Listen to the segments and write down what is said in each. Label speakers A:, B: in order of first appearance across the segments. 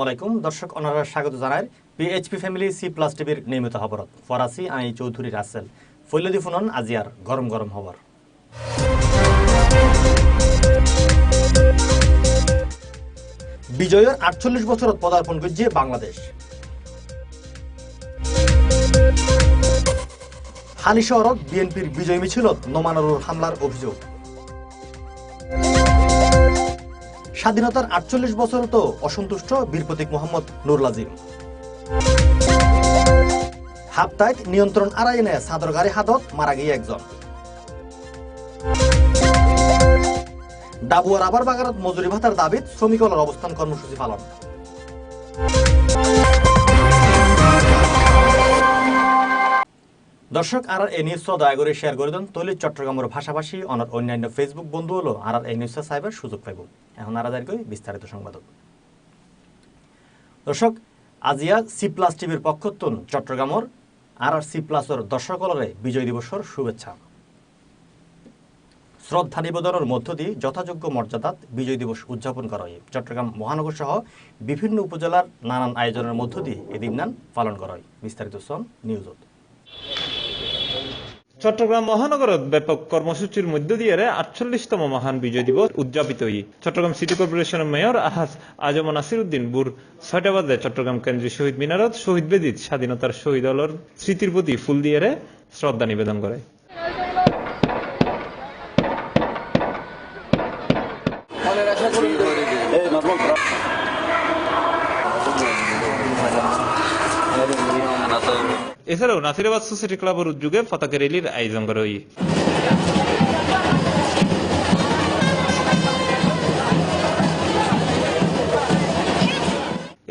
A: আসসালামু আলাইকুম। দর্শক অনারা স্বাগত জানাই পিএইচপি ফ্যামিলি সি প্লাস টিভির নিয়মিত খবরত ফরাসি আই চৌধুরী রাসেল। ফৈলদি ফুনন আজিয়ার গরম গরম খবর। বিজয়ের আটচল্লিশ বছরত পদার্পণ করছে বাংলাদেশ। হালি শহরত বিএনপির বিজয় মিছিলত নোমানুরুর হামলার অভিযোগ। স্বাধীনতার আটচল্লিশ বছর তো অসন্তুষ্ট বীর প্রতীক মোহাম্মদ নুরুল আজিম। হাপ্তায় নিয়ন্ত্রণ আড়াইনে সাদর গাড়ি হাতত মারা গিয়ে একজন। ডাবুয়ার আবার বাগানত মজুরি ভাতার দাবিত শ্রমিকলার অবস্থান কর্মসূচি পালন। দর্শক, আর এই নিউজ দয়া করে শেয়ার করে দেন। তৈলি চট্টগ্রামের ভাষাভাষী, অনার অন্যান্য ফেসবুক বন্ধু হলো আর এই নিউজ সাইবার সুযোগ পাইব। এখন আর কই বিস্তারিত সংবাদ দর্শক, আজিয়া সি প্লাস টিভির পক্ষতুন চট্টগ্রামের আর আর সি প্লাসের দর্শকলরে বিজয় দিবসের শুভেচ্ছা। শ্রদ্ধা নিবেদনের মধ্য দিয়ে যথাযোগ্য মর্যাদাত বিজয় দিবস উদযাপন করা হয়। চট্টগ্রাম মহানগর সহ বিভিন্ন উপজেলার নানান আয়োজনের মধ্য দিয়ে এদিন নান পালন করা হয়। বিস্তারিত সন নিউজত।
B: চট্টগ্রাম মহানগরত ব্যাপক কর্মসূচির মধ্য দিয়ে আটচল্লিশতম মহান বিজয় দিবস উদযাপিত হই চট্টগ্রাম সিটি কর্পোরেশনের মেয়র আহাজ আজম নাসির উদ্দিন বুর ছয়টা বাজে চট্টগ্রাম কেন্দ্রীয় শহীদ মিনারত শহীদ বেদিত স্বাধীনতার শহীদ আলোর স্মৃতির প্রতি ফুল দিয়ে শ্রদ্ধা নিবেদন করে এছাড়াও নাসিরাবাদ সোসাইটি ক্লাবের উদ্যোগে পতাকা র্যালির আয়োজন করা হয়।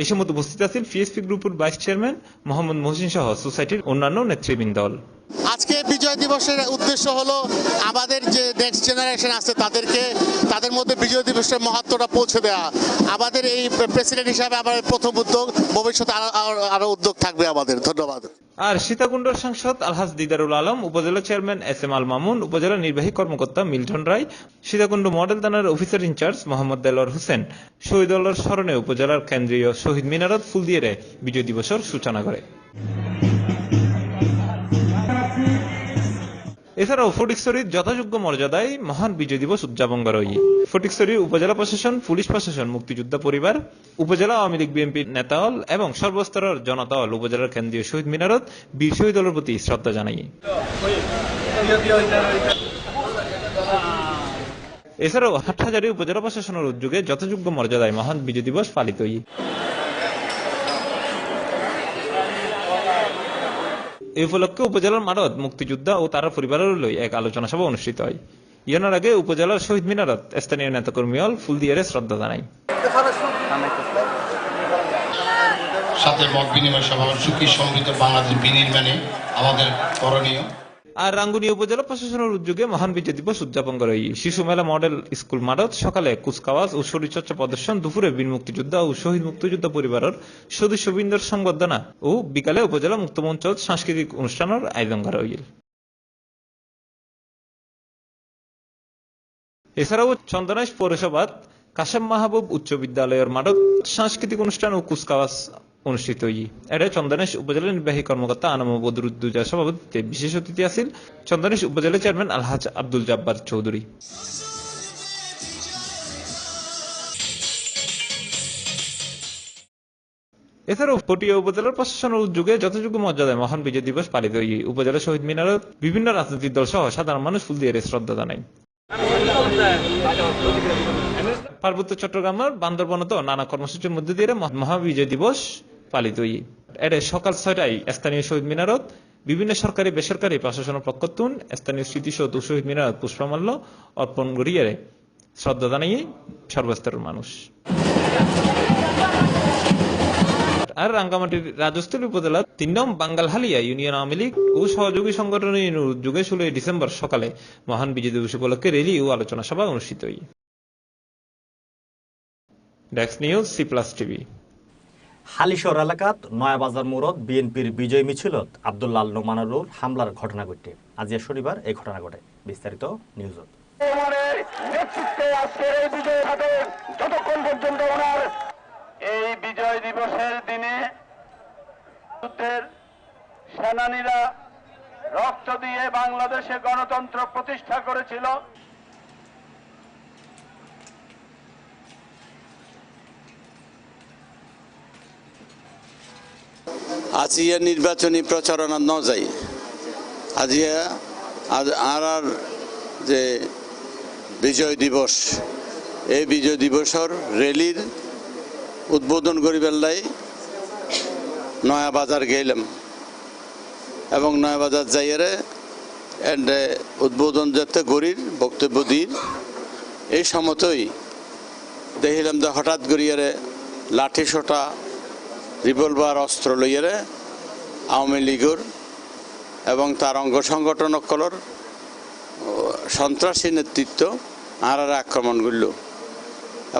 B: এই সময় উপস্থিত আছেন পিএসপি গ্রুপের ভাইস চেয়ারম্যান মোহাম্মদ মহসিন সহ সোসাইটির অন্যান্য নেতৃবৃন্দল দল
C: আজকে বিজয় দিবসের উদ্দেশ্য হলো আমাদের যে নেক্সট জেনারেশন আছে তাদেরকে, তাদের মধ্যে বিজয় দিবসের মহত্বটা পৌঁছে দেওয়া আমাদের এই প্রেসিডেন্ট হিসাবে আমাদের প্রথম উদ্যোগ, ভবিষ্যতে আরো- উদ্যোগ থাকবে আমাদের। ধন্যবাদ।
B: আর সীতাকুণ্ডর সাংসদ আলহাজ দিদারুল আলম, উপজেলা chairman S M Al Mamun, উপজেলা নির্বাহী কর্মকর্তা মিল্টন রায়, সীতাকুণ্ড মডেল থানার officer in charge Mohammad Delwar Hossain, শহীদ আল্লাহর স্মরণে উপজেলার কেন্দ্রীয় শহীদ মিনারত ফুল দিয়ে বিজয় দিবসের সূচনা করে। এছাড়াও ফটিকছড়ির যথাযোগ্য মর্যাদায় মহান বিজয় দিবস উদযাপন করা হয় ফটিকছড়ি উপজেলা প্রশাসন, পুলিশ প্রশাসন, মুক্তিযোদ্ধা পরিবার, উপজেলা আওয়ামী লীগ বিএনপির নেতাহল এবং সর্বস্তরের জনতাহল উপজেলার কেন্দ্রীয় শহীদ মিনারত বীর শহীদ দলের প্রতি শ্রদ্ধা জানাই। এছাড়াও হাটহাজারী উপজেলা প্রশাসনের উদ্যোগে যথাযোগ্য মর্যাদায় মহান বিজয় দিবস পালিত হয় এই উপলক্ষে উপজেলার মারত মুক্তিযোদ্ধা ও তার পরিবারের লই এক আলোচনা সভা অনুষ্ঠিত হয়। ইয়নার আগে উপজেলার শহীদ মিনারত স্থানীয় নেতাকর্মী হল ফুল দিয়ে শ্রদ্ধা জানাই।
D: সাথে মত বিনিময় সভা, সুখী, সমৃদ্ধ বাংলাদেশ বিনির্মাণে আমাদের করণীয়।
B: আর রাঙ্গুনি উপজেলা প্রশাসনের উদ্যোগে মহান বিজয় দিবস উদযাপন করা হয়। শিশু মেলা মডেল স্কুল মাঠত সকালে কুচকাওয়াজ ও শরীরচর্চা প্রদর্শন, দুপুরে বীর মুক্তিযোদ্ধা ও শহীদ মুক্তিযোদ্ধা পরিবারের সদস্যবৃন্দর সংবর্ধনা ও বিকালে উপজেলা মুক্তমঞ্চ সাংস্কৃতিক অনুষ্ঠানের আয়োজন করা হইল এছাড়াও চন্দনাইশ পৌরসভাত কাশেম মাহবুব উচ্চ বিদ্যালয়ের মাঠত সাংস্কৃতিক অনুষ্ঠান ও কুচকাওয়াজ অনুষ্ঠিত হই। এটা চন্দনেশ উপজেলা নির্বাহী কর্মকর্তা আনাম বদরুদ্দুজা সভাপতিত্বে বিশেষ অতিথি আছেন চন্দনেশ উপজেলা চেয়ারম্যান আলহাজ আব্দুল জাব্বার চৌধুরী। এছাড়াও পটিয়া উপজেলার প্রশাসনের উদ্যোগে যথাযোগ্য মর্যাদায় মহান বিজয় দিবস পালিত হই। উপজেলা শহীদ মিনারত বিভিন্ন রাজনৈতিক দল সহ সাধারণ মানুষ ফুল দিয়ে শ্রদ্ধা জানায়। পার্বত্য চট্টগ্রামের বান্দরবনত নানা কর্মসূচির মধ্যে দিয়ে মহা- মহাবিজয় দিবস পালিত এর সকাল ছয়টায় স্থানীয় শহীদ মিনারত বিভিন্ন সরকারি, বেসরকারি প্রশাসনের পক্ষতুন স্থানীয় স্মৃতিসৌধ শহীদ মিনারত পুষ্পমাল্য অর্পণ করিয়ে শ্রদ্ধা জানিয়ে সর্বস্তরের মানুষ। আর রাঙ্গামাটির রাজস্থলী উপজেলার তিন নং বাঙ্গালহালিয়া ইউনিয়ন আওয়ামী লীগ ও সহযোগী সংগঠনের উদ্যোগে ষোলোই ডিসেম্বর সকালে মহান বিজয় দিবস উপলক্ষে র্যালি ও আলোচনা সভা অনুষ্ঠিত হয় ডেক্স news C plus TV.
A: Halishahar এলাকাত নয়াবাজার মোড়ত বিএনপির বিজয় মিছিলত আবদুল্লাল নোমানুরুর হামলার ঘটনা ঘটে। আজ শনিবার এই ঘটনা ঘটে। বিস্তারিত
E: ঘাটে যতক্ষণ পর্যন্ত ওনার এই বিজয় দিবসের দিনে যুদ্ধের সেনানীরা রক্ত দিয়ে বাংলাদেশে গণতন্ত্র প্রতিষ্ঠা করেছিল
F: আজিয়া নির্বাচনী প্রচারণা ন যাই আজিয়া আজ আর আর যে বিজয় দিবস, এই বিজয় দিবসর রেলির উদ্বোধন করি বেল্লাই নয়া বাজার গেলাম এবং নয়া বাজার যাইয়ারে এন্ড উদ্বোধন যাতে গরির বক্তব্য দিন। এই সমতই দেখিলাম যে হঠাৎ করিয়ারে লাঠি সোটা রিভলভার অস্ত্র লইয়ারে আওয়ামী লীগের এবং তার অঙ্গ সংগঠন সকলের সন্ত্রাসী নেতৃত্ব আর আর আক্রমণ করল।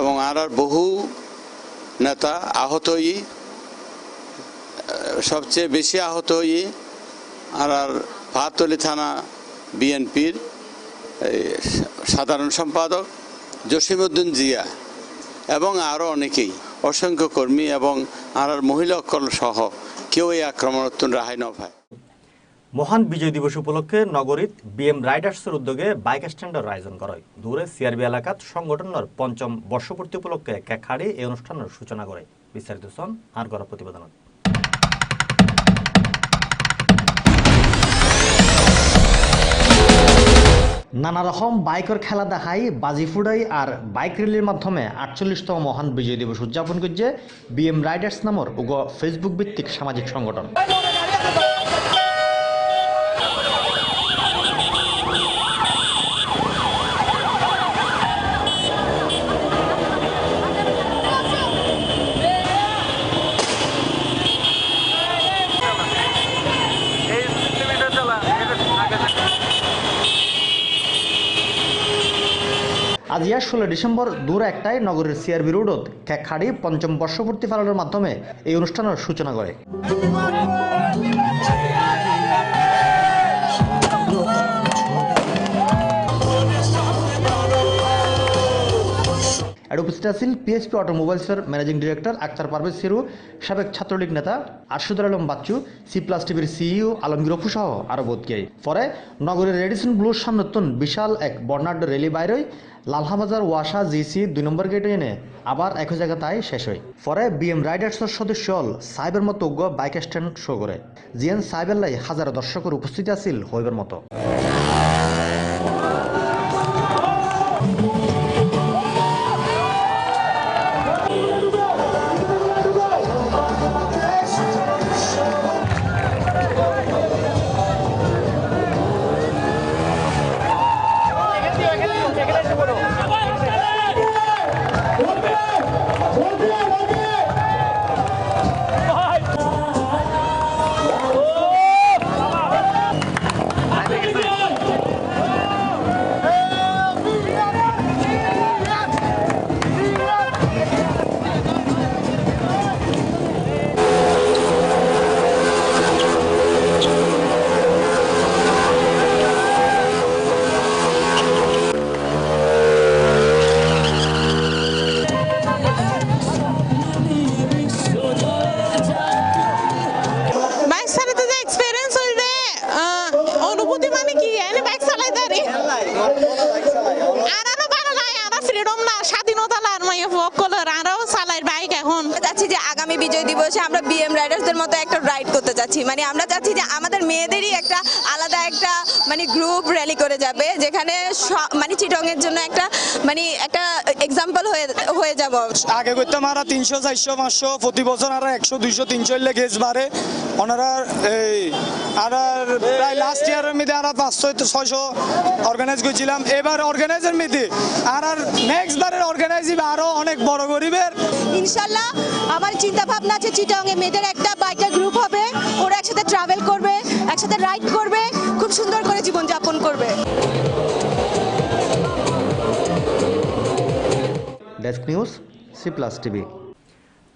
F: এবং আর আর বহু নেতা আহত হই সবচেয়ে বেশি আহত হই আর আর পাহাতলি থানা বিএনপির সাধারণ সম্পাদক জসিমউদ্দিন জিয়া এবং আরও অনেকেই, অসংখ্য কর্মী এবং আর আর মহিলা অকল সহ কেউ এই আক্রমণোত্তর রাহাই ন পায়।
A: মহান বিজয় দিবস উপলক্ষে নগরীত বিএম রাইডার্সের উদ্যোগে বাইক স্ট্যান্ডের আয়োজন করা হয়। দূরে সিআরবি এলাকাত সংগঠনের পঞ্চম বর্ষপূর্তি উপলক্ষে কেখাড়ি এই অনুষ্ঠানের সূচনা করে। বিস্তারিত সন আর গড়া প্রতিবেদনত। নানা রকম বাইকের খেলা দেখাই বাজি ফুড়াই আর বাইক র্যালির মাধ্যমে আটচল্লিশতম মহান বিজয় দিবস উদযাপন করছে বিএম রাইডার্স নামর উগ ফেসবুক ভিত্তিক সামাজিক সংগঠন আজ ইয়ার ষোলো ডিসেম্বর দূর একটায় নগরের সিআরবি রোডত খেখাড়ি পঞ্চম বর্ষপূর্তি পালনের মাধ্যমে এই অনুষ্ঠানের সূচনা করে। আছেন পিএসপি অটোমোবাইলসের ম্যানেজিং ডিরেক্টর আক্তার পারভেজ সিরু সাবেক ছাত্রলীগ নেতা আরশুদুর আলম বাচ্চু সি প্লাস টিভির সিইও আলমগীর অফু সহ আরও বোধকেই পরে নগরের রেডিসন ব্লুর সামনে বিশাল এক বর্ণাঢ্য রেলি বাইরই, লালহাবাজার ওয়াসা জিসি দুই নম্বর গেটে এনে আবার একই জায়গা তাই শেষ হয়। পরে বিএম রাইডার্সের সদস্য হল সাইবের মতো উগ্র বাইক স্ট্যান্ড শো করে। জিএন সাইবের লাই হাজারো দর্শকের উপস্থিতি আছিল হইবের মতো।
G: আর ভালো লাগে আর ফ্রিডম না স্বাধীনতা লার মাইয়ে করলে আরও সালাই বাইক এখন।
H: চাচ্ছি যে আগামী বিজয় দিবসে আমরা বিএম রাইডার্সদের মতো একটা রাইড করতে চাচ্ছি। মানে আমরা চাচ্ছি যে আমাদের মেয়েদেরই একটা আলাদা একটা মানে গ্রুপ র্যালি করে যাবে যেখানে মানে চিটংয়ের জন্য একটা মানে একটা এক্সাম্পল হয়ে হয়ে যাব।
I: আগে করতাম আর তিনশো চারশো পাঁচশো প্রতি বছর আর একশো দুইশো তিনশো এলে গেছ বাড়ে। ওনারা এই আর আর প্রায় লাস্ট ইয়ারের মধ্যে আর পাঁচশো ছয়শো অর্গানাইজ করছিলাম। এবার অর্গানাইজের মধ্যে আর আর নেক্সট বারের অর্গানাইজ আরও অনেক বড় গরিবের।
H: ইনশাল্লাহ আমার চিন্তা ভাবনা আছে চিটংয়ে মেয়েদের একটা বাইকের গ্রুপ হবে ওরা একসাথে ট্রাভেল করবে। একসাথে রাইড করবে খুব সুন্দর করে জীবনযাপন করবে।
A: Desk news C plus TV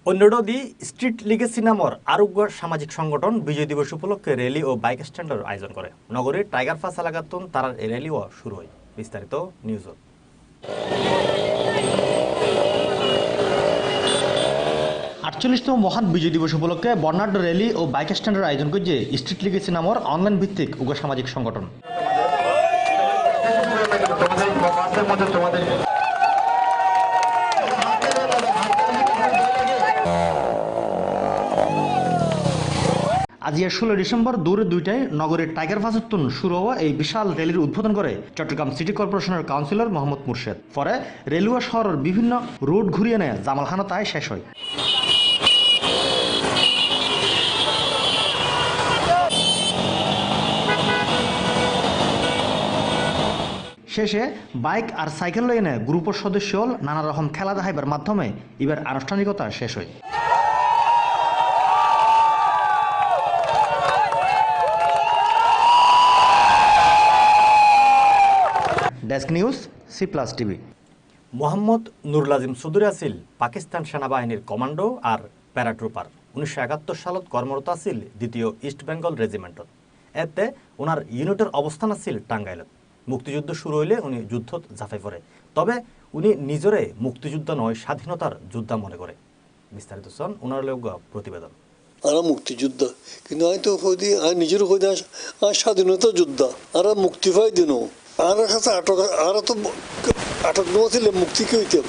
A: অন্যদি street legacy নামর আরোগ্য সামাজিক সংগঠন বিজয় দিবস উপলক্ষে র্যালি ও বাইক স্ট্যান্ডের আয়োজন করে। নগরীর টাইগার পাস এলাকাতুন তার এই র্যালিও শুরু হয়। বিস্তারিত নিউজত আটচল্লিশতম মহান বিজয় দিবস উপলক্ষে বর্ণাঢ্য র্যালি ও বাইক স্ট্যান্ডের আয়োজন করছে স্ট্রিট লিগেসি নামর অনলাইন ভিত্তিক উগ্র সামাজিক সংগঠন। আজ ষোলো ডিসেম্বর দূরে দুইটায় নগরের টাইগার ভাসুত্তুন শুরু হওয়া এই বিশাল র্যালির উদ্বোধন করে চট্টগ্রাম সিটি কর্পোরেশনের কাউন্সিলর মোহাম্মদ মুর্শেদ। পরে রেলওয়ে শহরের বিভিন্ন রুট ঘুরিয়ে নেয় জামালখানা, তাই শেষ হয়। শেষে বাইক আর সাইকেল লাইনে গ্রুপের সদস্য নানা রকম খেলা দেখাইবার মাধ্যমে এবার আনুষ্ঠানিকতা শেষ হয়। Desk news C plus TV
J: Mohammad Nurul Azim Chowdhury আছিল পাকিস্তান সেনাবাহিনীর কমান্ডো আর প্যারাট্রুপার। উনিশশো একাত্তর সালত কর্মরত আছিল দ্বিতীয় ইস্ট বেঙ্গল রেজিমেন্টত। এতে ওনার ইউনিটের অবস্থান আছিল টাঙ্গাইলত। মুক্তিযুদ্ধ শুরু হইলে উনি যুদ্ধত ঝাঁপাই পড়ে। তবে উনি নিজরে মুক্তিযুদ্ধ নয়, স্বাধীনতার যোদ্ধা মনে করে। বিস্তারিত সন ওনার লোক প্রতিবেদন।
K: আরা মুক্তিযোদ্ধা, কিন্তু আমি তো কই আর নিজের কই আর স্বাধীনতা যোদ্ধা, আর মুক্তি পাই দিন। আর কাছে আটক, আর তো আটক নছিল মুক্তি কে হইতাম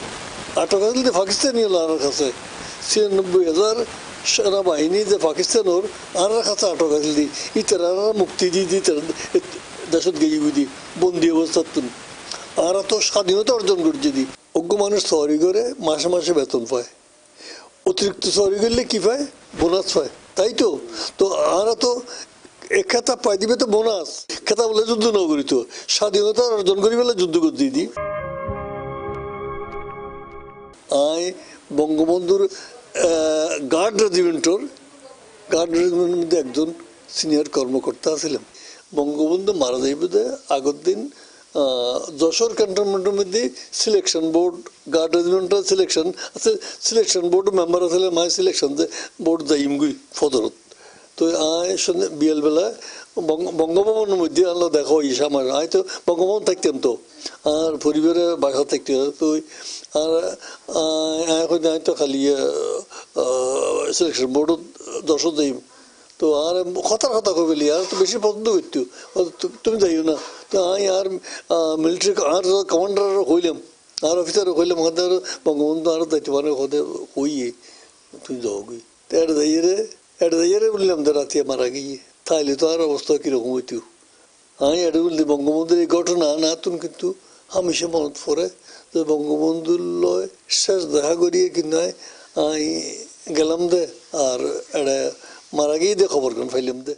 K: আটক আসলে পাকিস্তানি হলো আর কাছে। ছিয়ানব্বই হাজার সেনাবাহিনী যে পাকিস্তানোর আর কাছে আটক আসলে ইতার মুক্তি দি দি তারা দেশত গেয়ে বুঝি বন্দি অবস্থার তুন। আর তো স্বাধীনতা অর্জন করছে দি অজ্ঞ মানুষ সরি করে মাসে মাসে বেতন পায়। অতিরিক্ত সরি করলে কি পায়? বোনাস পায়। তাই তো তো আর তো এক খেতা পাই দিবে তো বোনাস খেতা বলে যুদ্ধ ন করিত স্বাধীনতা অর্জন করি বলে যুদ্ধ করতে দি আই বঙ্গবন্ধুর গার্ড রেজিমেন্টর গার্ড রেজিমেন্টের মধ্যে একজন সিনিয়র কর্মকর্তা ছিলাম বঙ্গবন্ধু মারা যাইবে আগের দিন। যশোর ক্যান্টনমেন্টের মধ্যে সিলেকশন বোর্ড গার্ড রেজিমেন্টের সিলেকশন আছে। সিলেকশন বোর্ড মেম্বার আছে মাই সিলেকশন যে বোর্ড যাইম গুই ফদরত। তো আয় সন্ধ্যে বিয়েল বেলা বঙ্গ- বঙ্গভবনের মধ্যে আনলো দেখো ইস আমার আয় তো বঙ্গভবন থাকতাম তো। আর পরিবারে বাসা থাকতে হয়। তো আর এখন আমি তো খালি সিলেকশন বোর্ডত দশত যাইম তো আর কথার কথা কইলি আর তো বেশি পছন্দ করতো। তুমি যাইও না। তো আমি আর মিলিটারি আর কমান্ডার হইলাম। আর অফিসার হইলাম, ওখানে আর বঙ্গবন্ধু আর দায়িত্ব মানে ওখানে হইয়ে তুই যাও গই তো এটা যাইয়ে এটা যাইয়ে বললাম তো রাতে মারা গিয়ে। তাইলে তো আর অবস্থা কীরকম হইতো আমি এটা বললি বঙ্গবন্ধুর এই ঘটনা না তুমি কিন্তু হামেশা মনত পড়ে যে বঙ্গবন্ধুর লয় শেষ দেখা করিয়ে কিন্তু আমি গেলাম দে, আর এটা মারা গিয়ে দে খবর কোন ফাইলাম দে।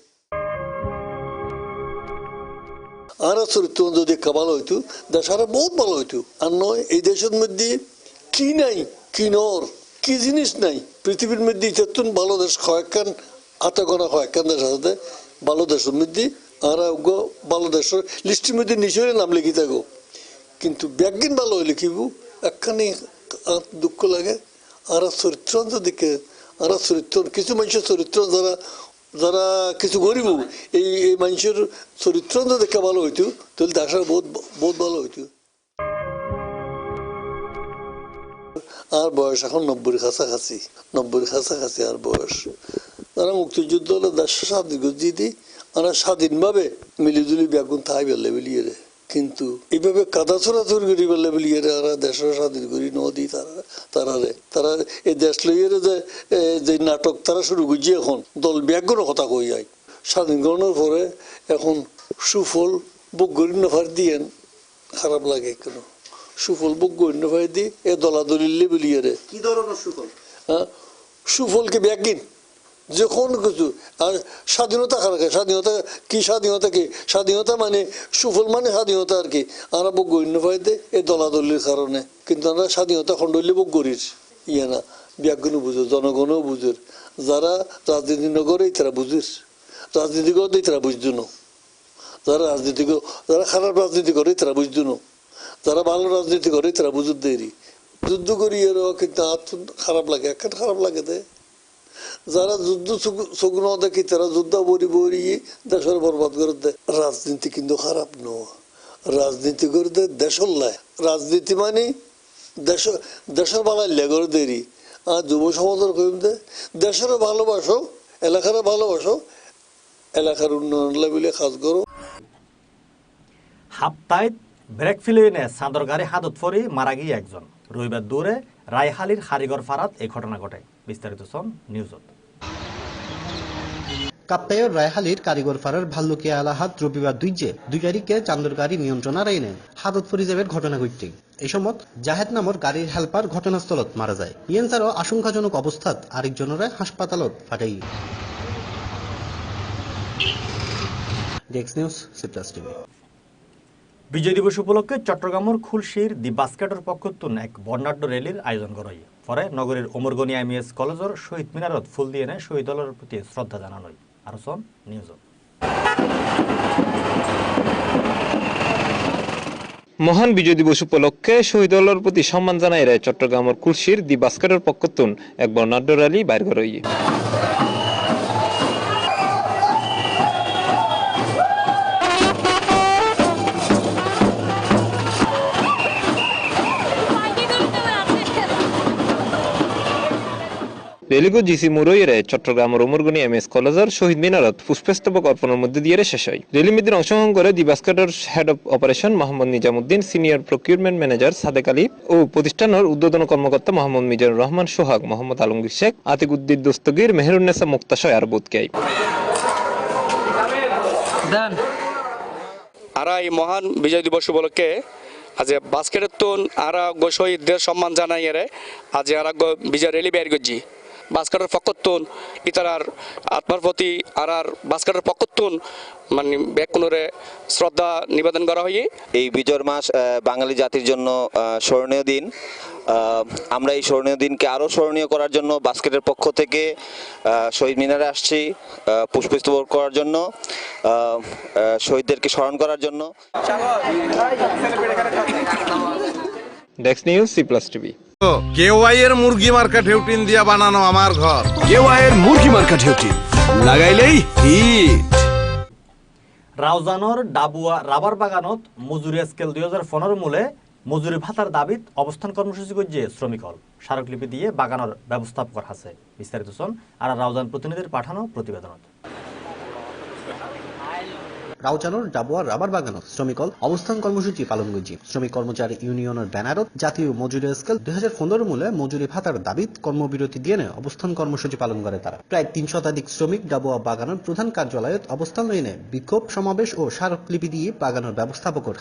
K: আর চরিত্র যদি একটা ভালো হইতো, দেশ আরও বহুত ভালো হইতো। আর নয়, এই দেশের মধ্যে কি নাই, কি নর, কি জিনিস নাই, পৃথিবীর মধ্যে ইতাতুন ভালো দেশ কয়েকখান গোনা কয়েকখান দেশ আছে ভালো দেশের মধ্যে আর ওগো ভালো দেশের লিস্টের মধ্যে নিচে নাম লিখি থাকো। কিন্তু ব্যাগিন ভালো কিব একখানি দুঃখ লাগে। আর চরিত্র দিকে আর চরিত্র কিছু মানুষের চরিত্র যারা যারা কিছু গরিব, এই এই মানুষের চরিত্র দেখে ভালো হইতো, তাহলে দেশের বহুত বহুত ভালো হইতো। আর বয়স এখন নব্বইয়ের কাছাকাছি নব্বইয়ের কাছাকাছি আর বয়স। তারা মুক্তিযুদ্ধ হলে দেশ স্বাধীন দিই আমরা স্বাধীনভাবে মিলিজুলি ব্যাগুন তাই বেলে বেলিয়ে কিন্তু এইভাবে কাদা চোরাচুর করি বেলে বেলিয়ে রে আর দেশের স্বাধীন করি নদী তারা তারা রে তারা এই দেশ লইয়ে যে যে নাটক তারা শুরু করছে এখন দল ব্যাগুনের কথা কই যায়। স্বাধীনকরণের পরে এখন সুফল বুক গরি নফার দিয়েন খারাপ লাগে কেন? সুফল বুক গরি নফার দিয়ে এ দলাদলিলে বেলিয়ে রে
J: কি ধরনের সুফল?
K: হ্যাঁ? সুফলকে ব্যাগিন যখন কিছু? আর স্বাধীনতা কারকে স্বাধীনতা কি স্বাধীনতা কি? স্বাধীনতা মানে সুফল মানে স্বাধীনতা আর কি। আমরা বুক গণ্য পাইতে এই দলাদলির কারণে। কিন্তু আমরা স্বাধীনতা খণ্ডলে বুক করিস। ইয়ে না ব্যাগগুলো বুঝো জনগণও বুঝের যারা রাজনীতি নগরে তারা বুঝিস। রাজনীতি করতে তারা বুঝতো না। যারা রাজনীতি যারা খারাপ রাজনীতি করে, তারা বুঝতো না। যারা ভালো রাজনীতি করে, তারা বুঝুর দেরি। যুদ্ধ করি এরও কিন্তু খারাপ লাগে একটা খারাপ লাগে দে যারা যুদ্ধ সগুন দেখি, তারা যুদ্ধ বরি বরি দেশের বরবাদ করে দেয় রাজনীতি কিন্তু খারাপ নয়। রাজনীতি করে দেয় দেশের লাই। রাজনীতি মানে দেশ দেশের বালাই লেগর দেরি আর যুব সমাজের কইম দে দেশেরও ভালোবাসো এলাকারও ভালোবাসো, এলাকার উন্নয়ন লেভেলে কাজ করো।
A: হাপ্তাইত ব্রেক ফিলিনে চাঁদর গাড়ি হাতত ফরি মারা গিয়ে একজন। রবিবার দূরে রায়হালির হারিগর ফারাত এই ঘটনা ঘটে। বিস্তারিত সন নিউজত
L: কাপ্তায়র রায়হালির কারিগর ফারার ভাল্লুকিয়া আলাহাত রবিবার দুইজে দুই গাড়িকে চান্দর গাড়ি নিয়ন্ত্রণ আইনে হাতত ফরিজাবের ঘটনা ঘটতে এই সময় জাহেদ নামর গাড়ির হেল্পার ঘটনাস্থলত মারা যায়। ইয়েন ছাড়াও আশঙ্কাজনক অবস্থাত আরেকজনরে হাসপাতালত ফাটাই ডেক্স নিউজ টিভি।
A: বিজয় দিবস উপলক্ষে চট্টগ্রামের খুলশির দি বাস্কেটর পক্ষতুন এক বর্ণাঢ্য র্যালির আয়োজন করা পরে নগরের ওমরগনি এমইএস কলেজের শহীদ মিনারত ফুল দিয়ে নেয় শহীদ দলের প্রতি শ্রদ্ধা জানানো হয়। আরও সন নিউজত
B: মহান বিজয় দিবস উপলক্ষে শহীদ দলের প্রতি সম্মান জানাই রে চট্টগ্রামের কুলসির দি বাস্কেটের পক্ষতুন এক বর্ণাঢ্য র্যালি বাইর করা রেলিগো জিসি মুরইরে চট্টগ্রামের উমরগুনি এম এস কলেজের শহীদ মিনারত পুষ্পস্তবক অর্পণের মধ্যে দিয়ে শেষ হয়। রেলিমিদিন অংশগ্রহণ করে দিবাস্কাটের head of operation Mohammad Nizamuddin senior procurement manager Sadek Ali ও প্রতিষ্ঠানের উদ্বোধন কর্মকর্তা মোহাম্মদ মিজানুর রহমান সোহাগ মোহাম্মদ আলমগীর শেখ আতিক উদ্দিন দস্তগীর মেহরুন্নেসা মুক্তাশয় আর বোধকে
M: আরা এই মহান বিজয় দিবস উপলক্ষে আজ বাস্কেটের তুন আরা গো শহীদদের সম্মান জানাই এরে আজ আরা বিজয় রেলি বের করছি। বাস্কেটের পক্ষতুন ইতারার আত্মার প্রতি আর আর বাস্কেটের পক্ষতুন মানে ব্যাকুণরে শ্রদ্ধা নিবেদন করা হয়
N: এই বিজয় মাস বাঙালি জাতির জন্য স্মরণীয় দিন। আমরা এই স্মরণীয় দিনকে আরও স্মরণীয় করার জন্য বাস্কেটের পক্ষ থেকে শহীদ মিনারে আসছি পুষ্পস্তবক করার জন্য শহীদদেরকে স্মরণ করার জন্য।
B: ডেক্স news C plus TV
C: KY এর মুরগি মার্কা ঢেউটিন দিয়া বানানো আমার ঘর।
O: কেওয়াইয়ের মুরগি মার্কা ঢেউটি লাগাইলেই হিট।
A: রাউজানর ডাবুয়া রাবার বাগানত মজুরি স্কেল দুই হাজার পনেরো মূলে মজুরি ভাতার দাবিত অবস্থান কর্মসূচি করছে শ্রমিক হল। স্মারকলিপি দিয়ে বাগানোর ব্যবস্থাপক আছে বিস্তারিত শোন। আর রাউজান প্রতিনিধির পাঠানো প্রতিবেদনত।
L: রাউচানোর ডাবুয়া রাবার বাগানত শ্রমিকল অবস্থান কর্মসূচি পালন করছি শ্রমিক কর্মচারী ইউনিয়নের ব্যানারত জাতীয় মজুরি স্কেল দুই হাজার পনেরো মূলে মজুরি ভাতার দাবিত কর্মবিরতি দিয়ে অবস্থান কর্মসূচি পালন করে তারা প্রায় তিন শতাধিক শ্রমিক ডাবুয়া বাগানের প্রধান কার্যালয়ত অবস্থান লইনে বিক্ষোভ সমাবেশ ও স্মারকলিপি দিয়ে বাগানের ব্যবস্থাপকর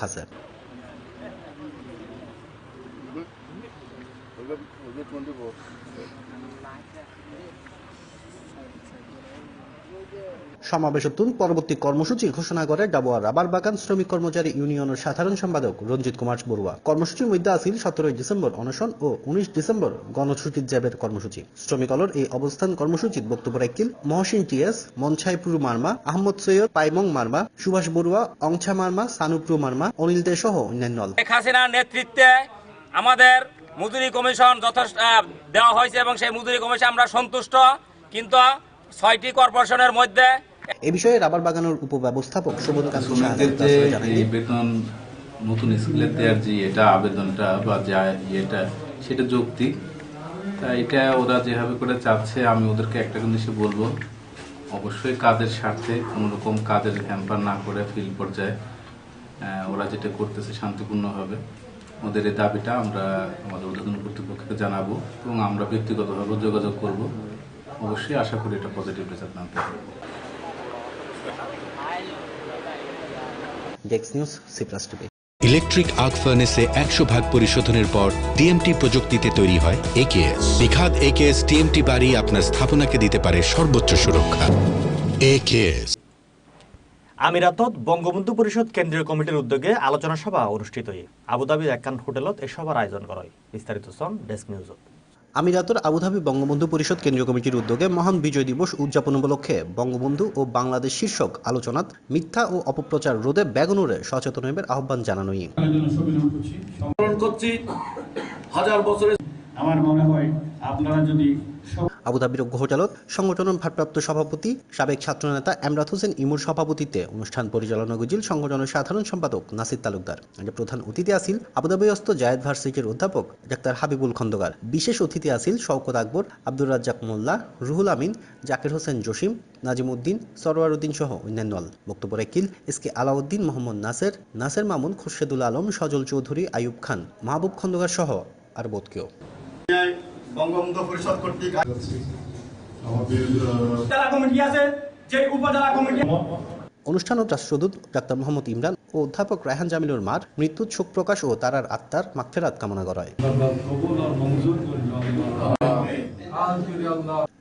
L: হাসে সমাবেশতুন পরবর্তী কর্মসূচি ঘোষণা করে ডাবুয়া রাবার বাগান শ্রমিক কর্মচারী ইউনিয়নের সাধারণ সম্পাদক রঞ্জিত কুমার বড়ুয়া। কর্মসূচির মধ্যে আছিল সতেরোই ডিসেম্বর অনশন ও উনিশ ডিসেম্বর গণছুটির জ্যাবের কর্মসূচি। শ্রমিকলর এই অবস্থান কর্মসূচিত বক্তব্য রাখিল মহসিন টিএস, মনছাইপুর মার্মা, আহমদ সৈয়দ, পাইমং মার্মা, সুভাষ বড়ুয়া, অংছা মার্মা সানুপ্রু মার্মা, অনিল দে সহ অন্যান্য
P: শেখ হাসিনার নেতৃত্বে আমাদের মজুরি কমিশন যথেষ্ট দেওয়া হয়েছে এবং সেই মজুরি কমিশন আমরা সন্তুষ্ট। কিন্তু ছয়টি কর্পোরেশনের মধ্যে
L: এ বিষয়ে রাবার বাগানের উপব্যবস্থাপক সুবোধকান্ত
Q: এই বেতন নতুন স্কুলে দেওয়ার যে এটা আবেদনটা বা যা ইয়েটা সেটা যৌক্তিক। তা এটা ওরা যেভাবে করে চাচ্ছে আমি ওদেরকে একটা জিনিসই বলব অবশ্যই কাজের স্বার্থে কোনো রকম কাজের হ্যাম্পার না করে ফিল্ড পর্যায়ে ওরা যেটা করতেছে শান্তিপূর্ণভাবে। ওদের এই দাবিটা আমরা আমাদের ঊর্ধ্বতন কর্তৃপক্ষকে জানাব এবং আমরা ব্যক্তিগতভাবে যোগাযোগ করব। অবশ্যই আশা করি এটা পজিটিভ রেজাল্ট আনতে পারব।
L: ডেক্স news C plus TV
O: electric arc ফার্নেসে একশো ভাগ পরিশোধনের পর টিএমটি প্রযুক্তিতে তৈরি হয় একেএস বিখাত একেএস টিএমটি বাড়ি আপনার স্থাপনাকে দিতে পারে সর্বোচ্চ সুরক্ষা। একেএস
A: আমিরাতত বঙ্গবন্ধু পরিষদ কেন্দ্রীয় কমিটির উদ্যোগে আলোচনা সভা অনুষ্ঠিত হয় আবুধাবির একখান হোটেলত এই সভার আয়োজন করা হয়। বিস্তারিত সন ডেস্ক নিউজত
L: আমিরাতের আবুধাবি বঙ্গবন্ধু পরিষদ কেন্দ্রীয় কমিটির উদ্যোগে মহান বিজয় দিবস উদযাপন উপলক্ষে বঙ্গবন্ধু ও বাংলাদেশ শীর্ষক আলোচনাত মিথ্যা ও অপপ্রচার রোধে ব্যাগনুরে সচেতন হইবার আহ্বান জানানো হয়।
R: করছি হাজার বছরে আমার মনে হয় আপনারা যদি
L: আবুধাবির গৃহচালক, সংগঠনের ভারপ্রাপ্ত সভাপতি, সাবেক ছাত্রনেতা এমরাত হোসেন ইমুর সভাপতিত্বে অনুষ্ঠান পরিচালনা গুজিল সংগঠনের সাধারণ সম্পাদক নাসির তালুকদার। প্রধান অতিথি আসিল আবুধাবিস্থ জায়েদ ভার্সিটির অধ্যাপক ডাক্তার হাবিবুল খন্দকার। বিশেষ অতিথি আসিল শওকত আকবর, আব্দুর রাজ্জাক মোল্লা, রুহুল আমিন, জাকির হোসেন জসিম নাজিম উদ্দিন সরোয়ার উদ্দিন সহ অন্যান্য বক্তব্য রাখিল এস কে আলাউদ্দিন মোহাম্মদ নাসের নাসের মামুন খুরশেদুল আলম, সজল চৌধুরী আয়ুব খান, মাহবুব খন্দকার সহ আর বোধকেও
R: বঙ্গবন্ধু পরিষদ কর্তৃক
I: জেলা কমিটি আছে যে উপজেলা কমিটি
L: অনুষ্ঠানত রাষ্ট্রদূত ডাক্তার মোহাম্মদ ইমরান ও অধ্যাপক রায়হান জামিলুর মার মৃত্যুর শোক প্রকাশ ও তারার আত্মার মাগফেরাত কামনা করা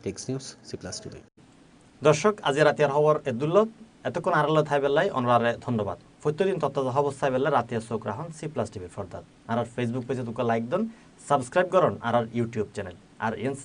L: টেক্স নিউজ সি প্লাস টিভি।
A: দর্শক আজি রাতিয়ার খবর এদুল্লত এতক্ষণ আড়ালে থাই বেলায় অনরারে ধন্যবাদ। প্রত্যেকদিন তত্ত্ব খবর চাই বেলা রাতিয়ার চোখ রাখুন সি প্লাস টিভির ফর্দাত আর ফেসবুক পেজে তোকে লাইক দেন। সাবস্ক্রাইব করুন আর ইউটিউব চ্যানেল। আর ইনস